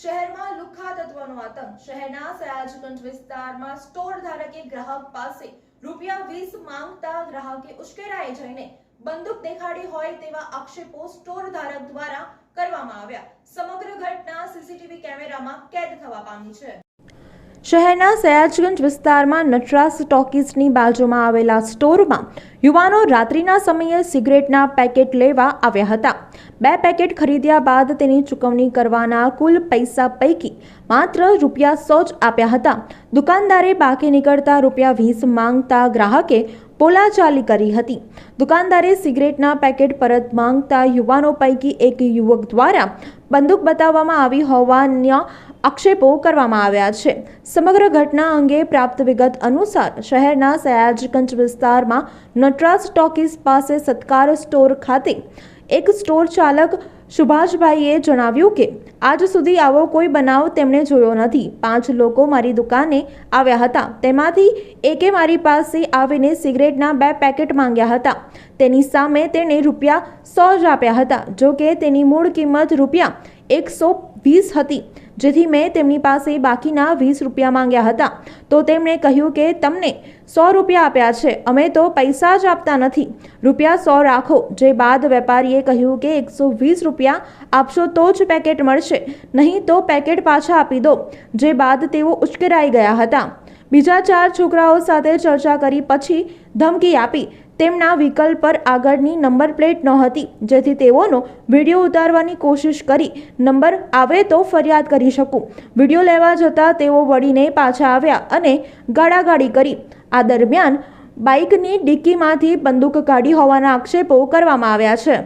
શહેરમાં લુખ્ખા તત્વનો આતંક. શહેરના સયાજગંજ વિસ્તારમાં સ્ટોર ધારકે ગ્રાહક પાસે રૂપિયા વીસ માંગતા ગ્રાહકે ઉશ્કેરાઈ જઈને બંદૂક દેખાડી હોય તેવા આક્ષેપો સ્ટોર ધારક દ્વારા કરવામાં આવ્યા. સમગ્ર ઘટના સીસીટીવી કેમેરામાં કેદ થવા પામી છે. શહેરના સયાજગંજ વિસ્તારમાં નટરાસ ટોકીઝની બાજુમાં આવેલા સ્ટોરમાં યુવાનો રાત્રિના સમયે સિગરેટના પેકેટ લેવા આવ્યા હતા. બે પેકેટ ખરીદ્યા બાદ તેની ચૂકવણી કરવાના કુલ પૈસા પૈકી માત્ર રૂપિયા સો જ આપ્યા હતા. દુકાનદારે બાકી નીકળતા રૂપિયા વીસ માંગતા ગ્રાહકે બોલાચાલી કરી હતી. દુકાનદારે સિગરેટના પેકેટ પરત માંગતા યુવાનો પૈકી એક યુવક દ્વારા બંદૂક બતાવવામાં આવી હોવાના આક્ષેપો કરવામાં આવ્યા છે. સમગ્ર ઘટના અંગે પ્રાપ્ત વિગત અનુસાર શહેરના સયાજગંજ વિસ્તારમાં નટરાજ ટોકીઝ પાસે સત્કાર સ્ટોર ખાતે એક સ્ટોર ચાલક સુભાષભાઈએ જણાવ્યું કે, આજ સુધી આવો કોઈ બનાવ તેમણે જોયો નથી. પાંચ લોકો મારી દુકાને આવ્યા હતા. તેમાંથી એકે મારી પાસે આવીને સિગરેટના બે પેકેટ માંગ્યા હતા. તેની સામે તેણે રૂપિયા સો જ આપ્યા હતા. જો કે તેની મૂળ કિંમત રૂપિયા એકસો વીસ હતી. જેથી મેં તેમની પાસે બાકીના વીસ રૂપિયા માંગ્યા હતા. તો તેમણે કહ્યું કે તમને સો રૂપિયા આપ્યા છે. અમે તો પૈસા જ આપતા નથી. રૂપિયા સો રાખો. જે બાદ વેપારીએ કહ્યું કે એકસો વીસ રૂપિયા આપશો તો જ પેકેટ મળશે. નહીં તો પેકેટ પાછા આપી દો. જે બાદ તેઓ ઉશ્કેરાઈ ગયા હતા. બીજા ચાર છોકરાઓ સાથે ચર્ચા કરી પછી ધમકી આપી. તેમના વ્હીકલ પર આગળની નંબર પ્લેટ નહોતી. જેથી તેઓનો વીડિયો ઉતારવાની કોશિશ કરી નંબર આવે તો ફરિયાદ કરી શકું. વીડિયો લેવા જતાં તેઓ વળીને પાછા આવ્યા અને ગાળાગાળી કરી. આ દરમિયાન બાઇકની ડિક્કીમાંથી બંદૂક કાઢી હોવાના આક્ષેપો કરવામાં આવ્યા છે.